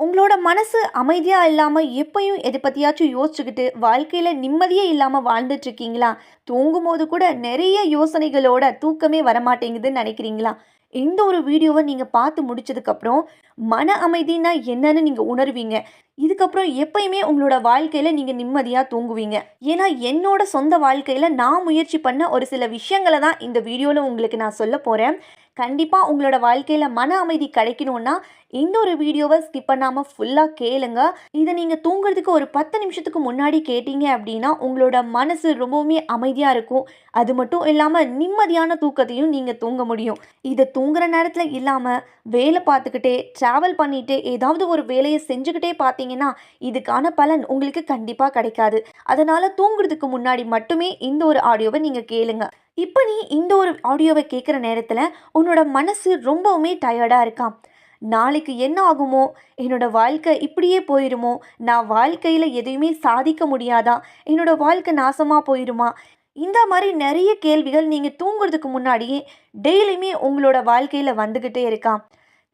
உங்களோட மனசு அமைதியாக இல்லாமல் எப்பயும் எதை பற்றியாச்சும் யோசிச்சுக்கிட்டு, வாழ்க்கையில் நிம்மதியே இல்லாமல் வாழ்ந்துட்டு இருக்கீங்களா? தூங்கும்போது கூட நிறைய யோசனைகளோட தூக்கமே வரமாட்டேங்குதுன்னு நினைக்கிறீங்களா இந்த ஒரு வீடியோவை நீங்கள் பார்த்து முடிச்சதுக்கப்புறம், மன அமைதினா என்னன்னு நீங்கள் உணருவீங்க. இதுக்கப்புறம் எப்பயுமே உங்களோட வாழ்க்கையில நீங்க நிம்மதியா தூங்குவீங்க. ஏன்னா, என்னோட சொந்த வாழ்க்கையில நான் முயற்சி பண்ண ஒரு சில விஷயங்கள தான் இந்த வீடியோவில் உங்களுக்கு நான் சொல்ல போறேன். கண்டிப்பா உங்களோட வாழ்க்கையில மன அமைதி கிடைக்கணும்னா, இந்த ஒரு வீடியோவை ஸ்கிப் பண்ணாமல் ஃபுல்லாக கேளுங்க. இதை நீங்கள் தூங்குறதுக்கு ஒரு 10 நிமிஷத்துக்கு முன்னாடி கேட்டீங்க அப்படின்னா உங்களோட மனசு ரொம்பவுமே அமைதியாக இருக்கும். அது மட்டும் இல்லாமல் நிம்மதியான தூக்கத்தையும் நீங்கள் தூங்க முடியும். இதை தூங்குற நேரத்தில் இல்லாமல் வேலை பார்த்துக்கிட்டே, ட்ராவல் பண்ணிட்டு, ஏதாவது ஒரு வேலையை செஞ்சுக்கிட்டே பார்த்தீங்கன்னா, இதுக்கான பலன் உங்களுக்கு கண்டிப்பாக கிடைக்காது. அதனால் தூங்குறதுக்கு முன்னாடி மட்டுமே இந்த ஒரு ஆடியோவை நீங்கள் கேளுங்க. இப்போ நீ இந்த ஒரு ஆடியோவை கேட்குற நேரத்தில் உன்னோட மனசு ரொம்பவுமே டயர்டாக இருக்கான் நாளைக்கு என்ன ஆகுமோ? என்னோட வாழ்க்கை இப்படியே போயிருமோ? நான் வாழ்க்கையில் எதையுமே சாதிக்க முடியாதா? என்னோட வாழ்க்கை நாசமாக போயிருமா? இந்த மாதிரி நிறைய கேள்விகள் நீங்கள் தூங்குறதுக்கு முன்னாடியே டெய்லியுமே உங்களோட வாழ்க்கையில் வந்துக்கிட்டே இருக்கான்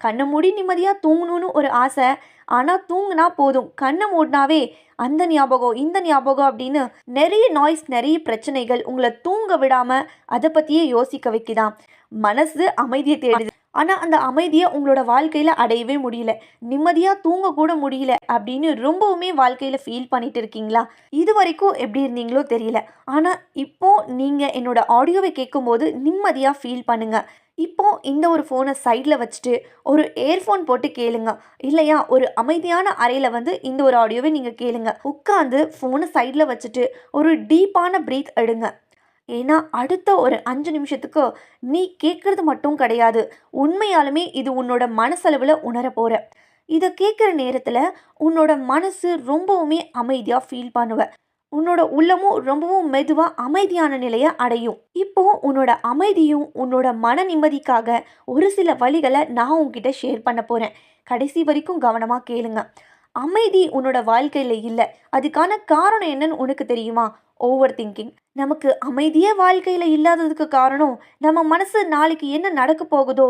கண்ணை மூடி நிம்மதியாக தூங்கணும்னு ஒரு ஆசை ஆனால் தூங்கினா போதும். கண்ணை மூடினாவே அந்த ஞாபகம், இந்த ஞாபகம் அப்படின்னு நிறைய நாய்ஸ், நிறைய பிரச்சனைகள் உங்களை தூங்க விடாமல் அதை பற்றியே யோசிக்க வைக்கிதான் மனசு அமைதியை தேடுது. ஆனால் அந்த அமைதியை உங்களோட வாழ்க்கையில் அடையவே முடியல. நிம்மதியாக தூங்கக்கூட முடியல அப்படின்னு ரொம்பவுமே வாழ்க்கையில் ஃபீல் பண்ணிட்டு இருக்கீங்களா? இது வரைக்கும் எப்படி இருந்தீங்களோ தெரியல. ஆனால் இப்போது நீங்கள் என்னோட ஆடியோவை கேட்கும்போது நிம்மதியாக ஃபீல் பண்ணுங்கள் இப்போது இந்த ஒரு ஃபோனை சைடில் வச்சுட்டு, ஒரு இயர்ஃபோன் போட்டு கேளுங்க. இல்லையா, ஒரு அமைதியான அறையில் வந்து இந்த ஒரு ஆடியோவை நீங்கள் கேளுங்க. உட்காந்து ஃபோனை சைடில் வச்சுட்டு, ஒரு டீப்பான ப்ரீத் எடுங்க. ஏன்னா, அடுத்த ஒரு அஞ்சு நிமிஷத்துக்கு நீ கேட்குறது மட்டும் கிடையாது. உண்மையாலுமே இது உன்னோட மனசளவில் உணரப் போகிற இதை கேட்குற நேரத்தில் உன்னோட மனசு ரொம்பவுமே அமைதியாக ஃபீல் பண்ணுவேன் உன்னோட உள்ளமும் ரொம்பவும் மெதுவாக அமைதியான நிலையை அடையும். இப்போ உன்னோட அமைதியும், உன்னோட மன நிம்மதிக்காக ஒரு சில வழிகளை நான் உங்ககிட்ட ஷேர் பண்ண போகிறேன் கடைசி வரைக்கும் கவனமாக கேளுங்க. அமைதி உன்னோட வாழ்க்கையில் இல்லை அதுக்கான காரணம் என்னன்னு உனக்கு தெரியுமா? Over thinking. நமக்கு அமைதியே வாழ்க்கையில் இல்லாததுக்கு காரணம், நம்ம மனசு நாளைக்கு என்ன நடக்கப் போகுதோ,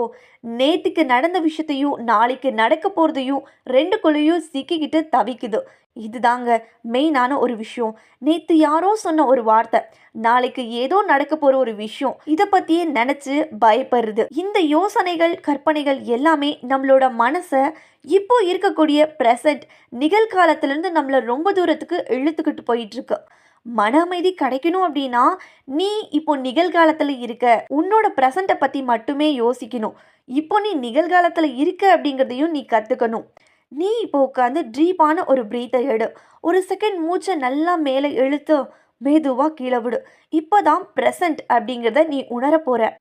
நேற்றுக்கு நடந்த விஷயத்தையும், நாளைக்கு நடக்கப் ரெண்டு 2க்குள்ளேயும் சிக்கிக்கிட்டு தவிக்குது. இதுதாங்க மெயினான ஒரு விஷயம். நேத்து யாரோ சொன்ன ஒரு வார்த்தை நாளைக்கு ஏதோ நடக்கப் போற ஒரு விஷயம். இத பத்தியே நினச்சி பயப்படுறது. இந்த யோசனைகள், கற்பனைகள் எல்லாமே நம்மளோட மனச இப்போ இருக்கக்கூடிய பிரசன்ட் நிகழ்காலத்திலிருந்து நம்மள ரொம்ப தூரத்துக்கு இழுத்துக்கிட்டு போயிட்டு இருக்கு. மன அமைதி கிடைக்கணும் அப்படின்னா, நீ இப்போ நிகழ்காலத்துல இருக்க. உன்னோட ப்ரெசண்ட்டை பத்தி மட்டுமே யோசிக்கணும். இப்போ நீ நிகழ்காலத்துல இருக்க அப்படிங்கிறதையும் நீ கத்துக்கணும். நீ இப்போ உட்காந்து டீப்பான ஒரு ப்ரீத்தை எடு. ஒரு செகண்ட் மூச்சை நல்லா மேலே இழுத்து, மெதுவாக கீழே விடு. இப்பதான் ப்ரெசண்ட் அப்படிங்கிறத நீ உணரப் போகிற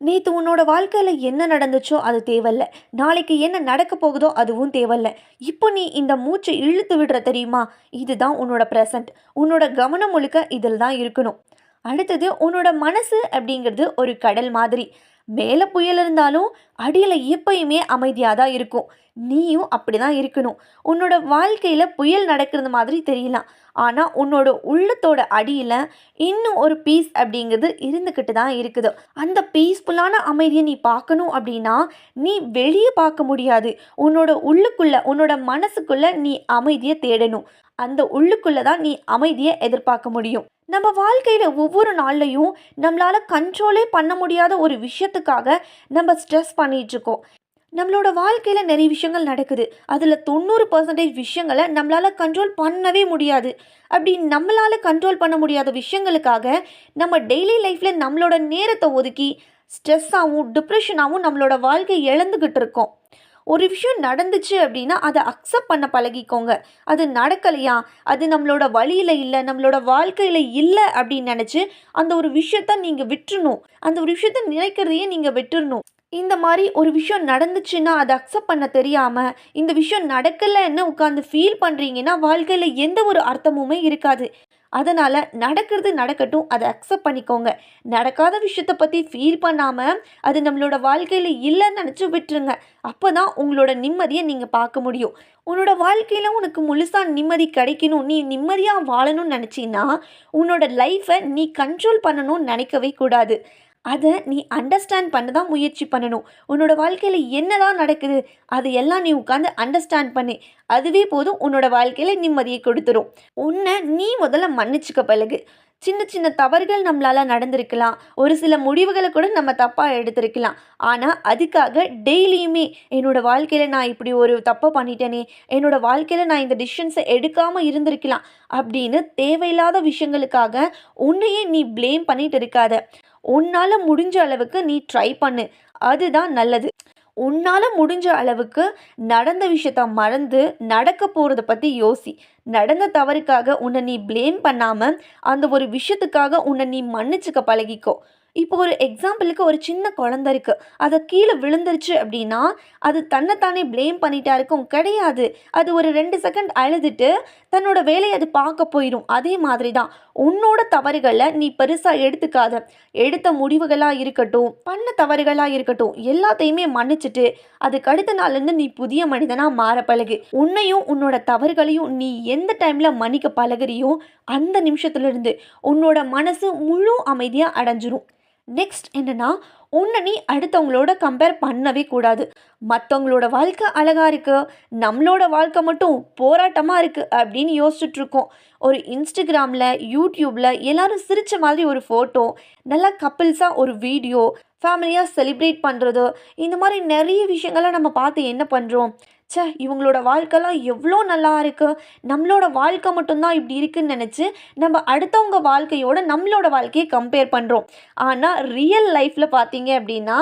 நேற்று உன்னோட வாழ்க்கையில் என்ன நடந்துச்சோ அது தேவல்ல. நாளைக்கு என்ன நடக்கப் போகுதோ அதுவும் தேவையில்ல இப்போ நீ இந்த மூச்சை இழுத்து விடுற தெரியுமா? இதுதான் உன்னோட ப்ரெசண்ட் உன்னோட கவனம் முழுக்க இதில் தான் இருக்கணும். அடுத்தது உன்னோட மனசு அப்படிங்கிறது ஒரு கடல் மாதிரி. மேலே புயல் இருந்தாலும், அடியில் எப்பயுமே அமைதியாக தான் இருக்கும். நீயும் அப்படி தான் இருக்கணும். உன்னோட வாழ்க்கையில் புயல் நடக்கிறது மாதிரி தெரியலாம். ஆனால் உன்னோட உள்ளத்தோட அடியில் இன்னும் ஒரு பீஸ் அப்படிங்கிறது இருந்துக்கிட்டு தான் இருக்குது. அந்த பீஸ்ஃபுல்லான அமைதியை நீ பார்க்கணும் அப்படின்னா, நீ வெளியே பார்க்க முடியாது. உன்னோட உள்ளுக்குள்ளே உன்னோட மனசுக்குள்ளே நீ அமைதியை தேடணும். அந்த உள்ளுக்குள்ளே தான் நீ அமைதியை எதிர்பார்க்க முடியும். நம்ம வாழ்க்கையில் ஒவ்வொரு நாள்லையும் நம்மளால கண்ட்ரோலே பண்ண முடியாத ஒரு விஷயத்துக்காக நம்ம ஸ்ட்ரெஸ் பண்ணிகிட்ருக்கோம் நம்மளோட வாழ்க்கையில் நிறைய விஷயங்கள் நடக்குது. அதில் தொண்ணூறு பர்சன்டேஜ் விஷயங்களை நம்மளால் கண்ட்ரோல் பண்ணவே முடியாது. அப்படி நம்மளால் கண்ட்ரோல் பண்ண முடியாத விஷயங்களுக்காக, நம்ம டெய்லி லைஃப்பில் நம்மளோட நேரத்தை ஒதுக்கி, ஸ்ட்ரெஸ்ஸாகவும் டிப்ரெஷனாகவும் நம்மளோட வாழ்க்கைய இழந்துக்கிட்டு இருக்கோம். ஒரு விஷயம் நடந்துச்சு அப்படின்னா, அதை அக்செப்ட் பண்ண பழகிக்கோங்க. அது நடக்கலையா? அது நம்மளோட வழியில் இல்லை நம்மளோட வாழ்க்கையில் இல்லை அப்படின்னு நினச்சி அந்த ஒரு விஷயத்த நீங்கள் விட்டுறணும். அந்த ஒரு விஷயத்த நினைக்கிறதையே நீங்கள் விட்டுறணும். இந்த மாதிரி ஒரு விஷயம் நடந்துச்சுன்னா, அதை அக்செப்ட் பண்ண தெரியாமல் இந்த விஷயம் நடக்கலைன்னு உட்காந்து ஃபீல் பண்ணுறீங்கன்னா வாழ்க்கையில் எந்த ஒரு அர்த்தமுமே இருக்காது. அதனால் நடக்கிறது நடக்கட்டும். அதை அக்செப்ட் பண்ணிக்கோங்க. நடக்காத விஷயத்த பற்றி ஃபீல் பண்ணாமல் அது நம்மளோட வாழ்க்கையில் இல்லைன்னு நினச்சி விட்டுருங்க. அப்பதான் உங்களோட நிம்மதியை நீங்கள் பார்க்க முடியும். உன்னோட வாழ்க்கையில் உனக்கு முழுசாக நிம்மதி கிடைக்கணும், நீ நிம்மதியாக வாழணும்னு நினச்சின்னா உன்னோட லைஃப்பை நீ கண்ட்ரோல் பண்ணணும்னு நினைக்கவே கூடாது. அதை நீ அண்டர்ஸ்டாண்ட் பண்ண தான் முயற்சி பண்ணணும். உன்னோட வாழ்க்கையில் என்னதான் நடக்குது அது எல்லாம் நீ உட்காந்து அண்டர்ஸ்டாண்ட் பண்ணு. அதுவே போதும் உன்னோட வாழ்க்கையில் நிம்மதியை கொடுத்துரும். உன்னை நீ முதல்ல மன்னிச்சுக்க பழகு. சின்ன சின்ன தவறுகள் நம்மளால் நடந்திருக்கலாம். ஒரு சில முடிவுகளை கூட நம்ம தப்பாக எடுத்திருக்கலாம். ஆனால் அதுக்காக டெய்லியுமே என்னோடய வாழ்க்கையில் நான் இப்படி ஒரு தப்பை பண்ணிட்டேனே என்னோட வாழ்க்கையில் நான் இந்த டிசிஷன்ஸை எடுக்காமல் இருந்திருக்கலாம் அப்படின்னு தேவையில்லாத விஷயங்களுக்காக உன்னையே நீ ப்ளேம் பண்ணிட்டு இருக்காத. உன்னால் முடிஞ்ச அளவுக்கு நீ ட்ரை பண்ணு. அதுதான் நல்லது. உன்னால் முடிஞ்ச அளவுக்கு நடந்த விஷயத்த மறந்து நடக்க போகிறத பற்றி யோசி. நடந்த தவறுக்காக உன்னை நீ ப்ளேம் பண்ணாமல் அந்த ஒரு விஷயத்துக்காக உன்னை நீ மன்னிச்சுக்க பழகிக்கோ. இப்போ ஒரு எக்ஸாம்பிளுக்கு ஒரு சின்ன குழந்தை இருக்குது அதை கீழே விழுந்துருச்சு அப்படின்னா அது தன்னைத்தானே ப்ளேம் பண்ணிட்டா இருக்கும் கிடையாது. அது ஒரு ரெண்டு செகண்ட் அழுதுட்டு தன்னோட வேலையை அது பார்க்க போயிடும் அதே மாதிரி தான் உன்னோட தவறுகளை நீ பெருசாக எடுத்துக்காத. எடுத்த முடிவுகளாக இருக்கட்டும் பண்ண தவறுகளாக இருக்கட்டும் எல்லாத்தையுமே மன்னிச்சிட்டு அதுக்கு அடுத்த நாள்லேருந்து நீ புதிய மனிதனாக மாற பழகு. உன்னையும் உன்னோட தவறுகளையும் நீ எந்த டைமில் மன்னிக்க பழகிறியோ அந்த நிமிஷத்துலேருந்து உன்னோட மனசு முழு அமைதியாக அடைஞ்சிரும். நெக்ஸ்ட் என்னன்னா உன்னை நீ அடுத்தவங்களோட கம்பேர் பண்ணவே கூடாது. மற்றவங்களோட வாழ்க்கை அழகாக இருக்குது நம்மளோட வாழ்க்கை மட்டும் போராட்டமாக இருக்குது அப்படின்னு யோசிச்சுட்ருக்கோம் ஒரு இன்ஸ்டாகிராமில் யூடியூப்பில் எல்லோரும் சிரித்த மாதிரி ஒரு ஃபோட்டோ நல்லா கப்பிள்ஸாக ஒரு வீடியோ ஃபேமிலியாக செலிப்ரேட் பண்ணுறது இந்த மாதிரி நிறைய விஷயங்களை நம்ம பார்த்து என்ன பண்ணுறோம் ச்சே இவங்களோட வாழ்க்கைலாம் எவ்வளோ நல்லா இருக்குது நம்மளோட வாழ்க்கை மட்டும்தான் இப்படி இருக்குன்னு நினச்சி நம்ம அடுத்தவங்க வாழ்க்கையோட நம்மளோட வாழ்க்கையை கம்பேர் பண்ணுறோம் ஆனால் ரியல் லைஃப்பில் பார்த்தீங்க அப்படின்னா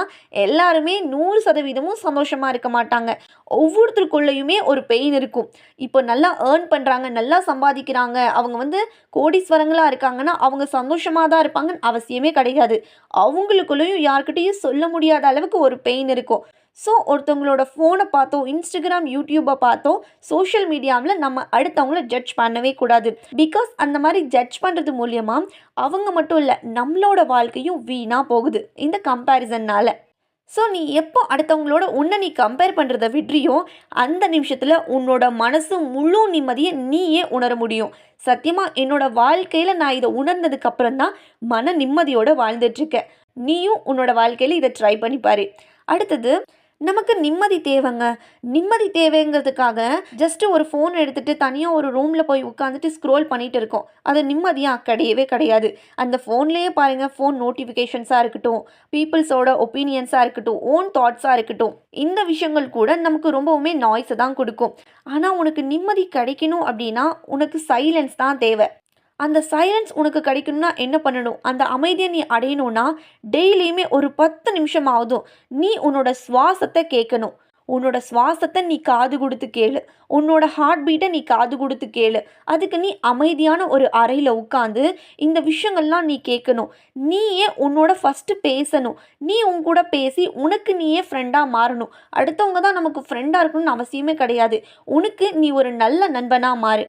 எல்லாருமே நூறு சதவீதமும் சந்தோஷமாக இருக்க மாட்டாங்க. ஒவ்வொருத்தருக்குள்ளேயுமே ஒரு பெயின் இருக்கும். இப்போ நல்லா ஏர்ன் பண்ணுறாங்க நல்லா சம்பாதிக்கிறாங்க அவங்க வந்து கோடீஸ்வரங்களாக இருக்காங்கன்னா அவங்க சந்தோஷமாக தான் இருப்பாங்கன்னு அவசியமே கிடையாது. அவங்களுக்குள்ளேயும் யார்கிட்டையும் சொல்ல முடியாத அளவுக்கு ஒரு பெயின் இருக்கும். ஸோ ஒருத்தவங்களோட ஃபோனை பார்த்தோ இன்ஸ்டாகிராம் யூடியூப்பை பார்த்தோ சோஷியல் மீடியாவில் நம்ம அடுத்தவங்கள ஜட்ஜ் பண்ணவே கூடாது. பிகாஸ் அந்த மாதிரி ஜட்ஜ் பண்ணுறது மூலியமாக அவங்க மட்டும் இல்லை நம்மளோட வாழ்க்கையும் வீணாக போகுது இந்த கம்பேரிசன்னால் ஸோ நீ எப்போ அடுத்தவங்களோட உன்னை நீ கம்பேர் பண்ணுறத விட்றியோ அந்த நிமிஷத்தில் உன்னோட மனசு முழு நிம்மதியை நீயே உணர முடியும். சத்தியமாக என்னோட வாழ்க்கையில் நான் இதை உணர்ந்ததுக்கப்புறம் தான் மன நிம்மதியோடு வாழ்ந்துட்டுருக்கேன் நீயும் உன்னோட வாழ்க்கையில் இதை ட்ரை பண்ணி அடுத்தது நமக்கு நிம்மதி தேவைங்க. நிம்மதி தேவைங்கிறதுக்காக ஜஸ்ட்டு ஒரு ஃபோன் எடுத்துகிட்டு தனியாக ஒரு ரூமில் போய் உட்காந்துட்டு ஸ்க்ரோல் பண்ணிகிட்டு இருக்கோம். அது நிம்மதியாக கிடையவே கிடையாது. அந்த ஃபோன்லேயே பாருங்கள் ஃபோன் நோட்டிஃபிகேஷன்ஸாக இருக்கட்டும் பீப்புள்ஸோட ஒப்பீனியன்ஸாக இருக்கட்டும் ஓன் தாட்ஸாக இருக்கட்டும் இந்த விஷயங்கள் கூட நமக்கு ரொம்பவுமே நாய்ஸை தான் கொடுக்கும். ஆனால் உனக்கு நிம்மதி கிடைக்கணும் அப்படின்னா உனக்கு சைலன்ஸ் தான் தேவை. அந்த சைலன்ஸ் உனக்கு கிடைக்கணும்னா என்ன பண்ணணும்? அந்த அமைதியை நீ அடையணும்னா டெய்லியுமே ஒரு பத்து நிமிஷம் ஆகுதும் நீ உன்னோட சுவாசத்தை கேட்கணும். உன்னோட சுவாசத்தை நீ காது கொடுத்து கேளு. உன்னோட ஹார்ட் பீட்டை நீ காது கொடுத்து கேளு. அதுக்கு நீ அமைதியான ஒரு அறையில் உட்காந்து இந்த விஷயங்கள்லாம் நீ கேட்கணும். நீயே உன்னோட ஃபஸ்ட்டு பேசணும். நீ உன் கூட பேசி உனக்கு நீயே ஃப்ரெண்டாக மாறணும். அடுத்தவங்க தான் நமக்கு ஃப்ரெண்டாக இருக்கணும்னு அவசியமே கிடையாது. உனக்கு நீ ஒரு நல்ல நண்பனாக மாறு.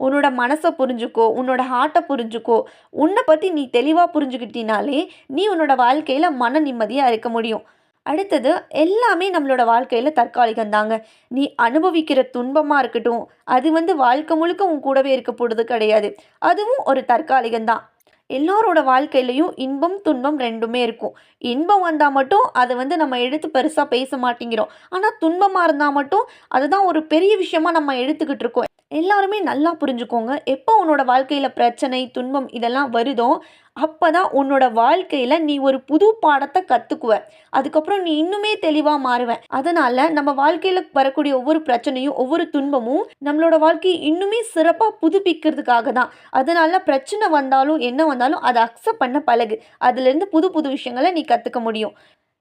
உன்னோட மனசை புரிஞ்சுக்கோ உன்னோட ஹார்ட்டை புரிஞ்சுக்கோ. உன்னை பற்றி நீ தெளிவாக புரிஞ்சுக்கிட்டினாலே நீ உன்னோட வாழ்க்கையில் மன நிம்மதியாக இருக்க முடியும். அடுத்தது எல்லாமே நம்மளோட வாழ்க்கையில் தற்காலிகம் தாங்க. நீ அனுபவிக்கிற துன்பமாக இருக்கட்டும் அது வந்து வாழ்க்கை முழுக்க உன் கூடவே இருக்க போகிறது கிடையாது. அதுவும் ஒரு தற்காலிகம் தான். எல்லோரோட வாழ்க்கையிலையும் இன்பம் துன்பம் ரெண்டுமே இருக்கும். இன்பம் வந்தால் மட்டும் அதை வந்து நம்ம எடுத்து பெருசாக பேச மாட்டேங்கிறோம். ஆனால் துன்பமாக இருந்தால் மட்டும் அதுதான் ஒரு பெரிய விஷயமா நம்ம எடுத்துக்கிட்டு இருக்கோம். எல்லாருமே நல்லா புரிஞ்சுக்கோங்க. எப்போ உன்னோட வாழ்க்கையில் பிரச்சனை துன்பம் இதெல்லாம் வருதோ அப்போ தான் உன்னோட வாழ்க்கையில் நீ ஒரு புது பாடத்தை கற்றுக்குவ அதுக்கப்புறம் நீ இன்னுமே தெளிவாக மாறுவேன் அதனால் நம்ம வாழ்க்கையில் வரக்கூடிய ஒவ்வொரு பிரச்சனையும் ஒவ்வொரு துன்பமும் நம்மளோட வாழ்க்கையை இன்னுமே சிறப்பாக புதுப்பிக்கிறதுக்காக தான். அதனால் பிரச்சனை வந்தாலும் என்ன வந்தாலும் அதை அக்செப்ட் பண்ண பழகு. அதுலேருந்து புது புது விஷயங்களை நீ கற்றுக்க முடியும்.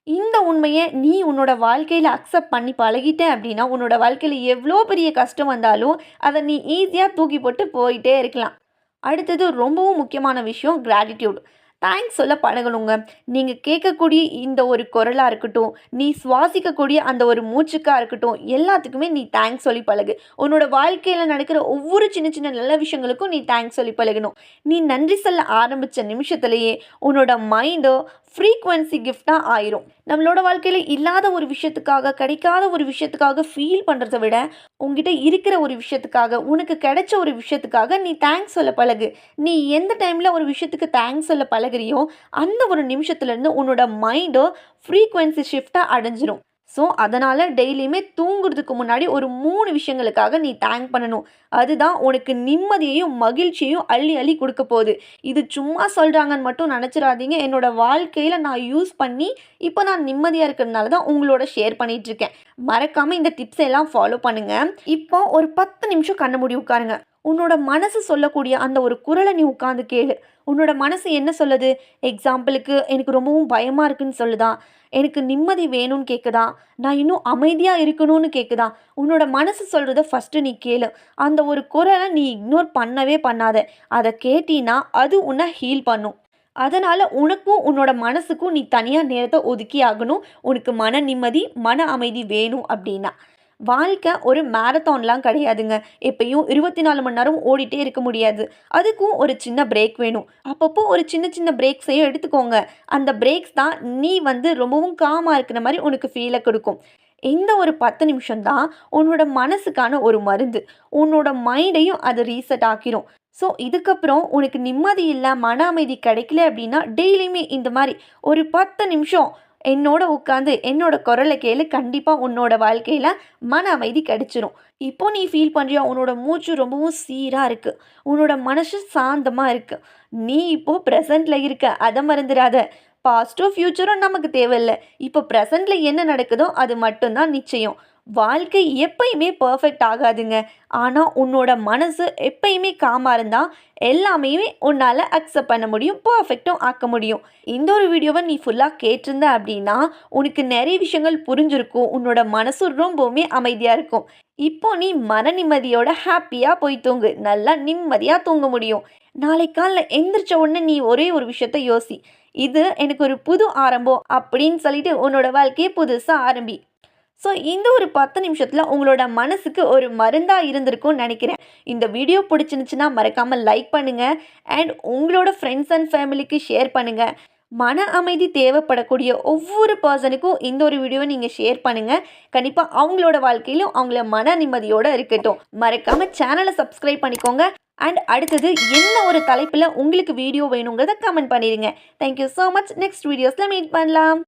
இந்த உண்மையை நீ உன்னோட வாழ்க்கையில் அக்செப்ட் பண்ணி பழகிட்ட அப்படின்னா உன்னோட வாழ்க்கையில் எவ்வளோ பெரிய கஷ்டம் வந்தாலும் அதை நீ ஈஸியாக தூக்கி போட்டு போயிட்டே இருக்கலாம். அடுத்தது ரொம்பவும் முக்கியமான விஷயம் கிராட்டிடியூட் தேங்க்ஸ் சொல்ல பழகணுங்க. நீங்கள் கேட்கக்கூடிய இந்த ஒரு குரலாக இருக்கட்டும் நீ சுவாசிக்கக்கூடிய அந்த ஒரு மூச்சுக்காக இருக்கட்டும் எல்லாத்துக்குமே நீ தேங்க்ஸ் சொல்லி பழகு. உன்னோட வாழ்க்கையில் நடக்கிற ஒவ்வொரு சின்ன சின்ன நல்ல விஷயங்களுக்கும் நீ தேங்க்ஸ் சொல்லி பழகணும். நீ நன்றி சொல்ல ஆரம்பித்த நிமிஷத்துலேயே உன்னோட மைண்டோ ஃப்ரீக்வன்சி கிஃப்டாக ஆயிரும். நம்மளோட வாழ்க்கையில் இல்லாத ஒரு விஷயத்துக்காக கிடைக்காத ஒரு விஷயத்துக்காக ஃபீல் பண்ணுறத விட உங்ககிட்ட இருக்கிற ஒரு விஷயத்துக்காக உனக்கு கிடைச்ச ஒரு விஷயத்துக்காக நீ தேங்க்ஸ் சொல்ல பழகு. நீ எந்த டைமில் ஒரு விஷயத்துக்கு தேங்க்ஸ் சொல்ல பழகுறியோ அந்த ஒரு நிமிஷத்துலேருந்து உன்னோட மைண்டோ ஃப்ரீக்வன்சி ஷிஃப்டாக அடைஞ்சிரும். ஸோ அதனால் டெய்லியுமே தூங்குறதுக்கு முன்னாடி ஒரு மூணு விஷயங்களுக்காக நீ தேங்க் பண்ணணும். அதுதான் உனக்கு நிம்மதியையும் மகிழ்ச்சியையும் அள்ளி அள்ளி கொடுக்க போகுது. இது சும்மா சொல்கிறாங்கன்னு மட்டும் நினச்சிடாதீங்க. என்னோட வாழ்க்கையில் நான் யூஸ் பண்ணி இப்போ நான் நிம்மதியாக இருக்கிறதுனால தான் உங்களோட ஷேர் பண்ணிகிட்ருக்கேன் மறக்காமல் இந்த டிப்ஸ் எல்லாம் ஃபாலோ பண்ணுங்கள் இப்போ ஒரு பத்து நிமிஷம் கண்ண மூடி உட்காருங்க. உன்னோட மனசு சொல்லக்கூடிய அந்த ஒரு குரலை நீ உட்காந்து கேளு. உன்னோட மனசு என்ன சொல்லுது? எக்ஸாம்பிளுக்கு எனக்கு ரொம்பவும் பயமாக இருக்குன்னு சொல்லுதா? எனக்கு நிம்மதி வேணும்னு கேட்குதா நான் இன்னும் அமைதியாக இருக்கணும்னு கேட்குதா உன்னோட மனசு சொல்கிறத ஃபஸ்ட்டு நீ கேளு. அந்த ஒரு குரலை நீ இக்னோர் பண்ணவே பண்ணாத. அதை கேட்டினா அது உன்னை ஹீல் பண்ணும். அதனால் உனக்கும் உன்னோட மனசுக்கும் நீ தனியாக நேரத்தை ஒதுக்கி ஆகணும். உனக்கு மன நிம்மதி மன அமைதி வேணும் அப்படின்னா. வாழ்க்கை ஒரு மேரத்தான்லாம் கிடையாதுங்க. எப்பயும் இருபத்தி நாலு மணி நேரம் ஓடிட்டே இருக்க முடியாது. அதுக்கும் ஒரு சின்ன பிரேக் வேணும். அப்பப்போ ஒரு சின்ன சின்ன பிரேக்ஸையும் எடுத்துக்கோங்க. அந்த பிரேக்ஸ் தான் நீ வந்து ரொம்பவும் காமாக இருக்கிற மாதிரி உனக்கு ஃபீலை கொடுக்கும். இந்த ஒரு பத்து நிமிஷம் தான் உன்னோட மனசுக்கான ஒரு மருந்து. உன்னோட மைண்டையும் அது ரீசெட் ஆக்கிரும். ஸோ இதுக்கப்புறம் உனக்கு நிம்மதி இல்லை மன அமைதி கிடைக்கல அப்படின்னா டெய்லியுமே இந்த மாதிரி ஒரு பத்து நிமிஷம் என்னோட உட்காந்து என்னோட குரலை கேளு கண்டிப்பாக உன்னோட வாழ்க்கையில் மன அமைதி கிடைச்சிரும். இப்போ நீ ஃபீல் பண்ணுறியா உன்னோட மூச்சு ரொம்பவும் சீராக இருக்குது உன்னோட மனசு சாந்தமாக இருக்குது நீ இப்போது ப்ரெசண்டில் இருக்க அதை மறந்துடாத. பாஸ்ட்டும் ஃப்யூச்சரும் நமக்கு தேவையில்லை. இப்போ ப்ரெசண்டில் என்ன நடக்குதோ அது மட்டும்தான் நிச்சயம். வாழ்க்கை எப்பயுமே பர்ஃபெக்ட் ஆகாதுங்க. ஆனால் உன்னோட மனசு எப்பயுமே காமாக இருந்தால் எல்லாமே உன்னால் அக்செப்ட் பண்ண முடியும் பர்ஃபெக்டும் ஆக்க முடியும். இந்த ஒரு வீடியோவை நீ ஃபுல்லாக கேட்டிருந்த அப்படின்னா உனக்கு நிறைய விஷயங்கள் புரிஞ்சிருக்கும். உன்னோட மனசு ரொம்பவுமே அமைதியாக இருக்கும். இப்போ நீ மன நிம்மதியோட ஹாப்பியாக போய் தூங்கு. நல்லா நிம்மதியாக தூங்க முடியும். நாளை காலைல எந்திரிச்ச உடனே நீ ஒரே ஒரு விஷயத்த யோசி. இது எனக்கு ஒரு புது ஆரம்பம் அப்படின்னு சொல்லிட்டு உன்னோட வாழ்க்கையை புதுசாக ஆரம்பி. ஸோ இந்த ஒரு பத்து நிமிஷத்தில் உங்களோட மனசுக்கு ஒரு மருந்தாக இருந்திருக்கும்னு நினைக்கிறேன். இந்த வீடியோ பிடிச்சிருந்துச்சுன்னா மறக்காமல் லைக் பண்ணுங்கள் அண்ட் உங்களோட ஃப்ரெண்ட்ஸ் அண்ட் ஃபேமிலிக்கு ஷேர் பண்ணுங்கள் மன அமைதி தேவைப்படக்கூடிய ஒவ்வொரு பர்சனுக்கும் இந்த ஒரு வீடியோவை நீங்கள் ஷேர் பண்ணுங்கள் கண்டிப்பாக அவங்களோட வாழ்க்கையிலும் அவங்கள மன நிம்மதியோடு இருக்கட்டும். மறக்காமல் சேனலை சப்ஸ்கிரைப் பண்ணிக்கோங்க. அண்ட் அடுத்தது என்ன ஒரு தலைப்பில் உங்களுக்கு வீடியோ வேணுங்கிறத கமெண்ட் பண்ணிடுங்க thank you so much next வீடியோஸில் மீட் பண்ணலாம்.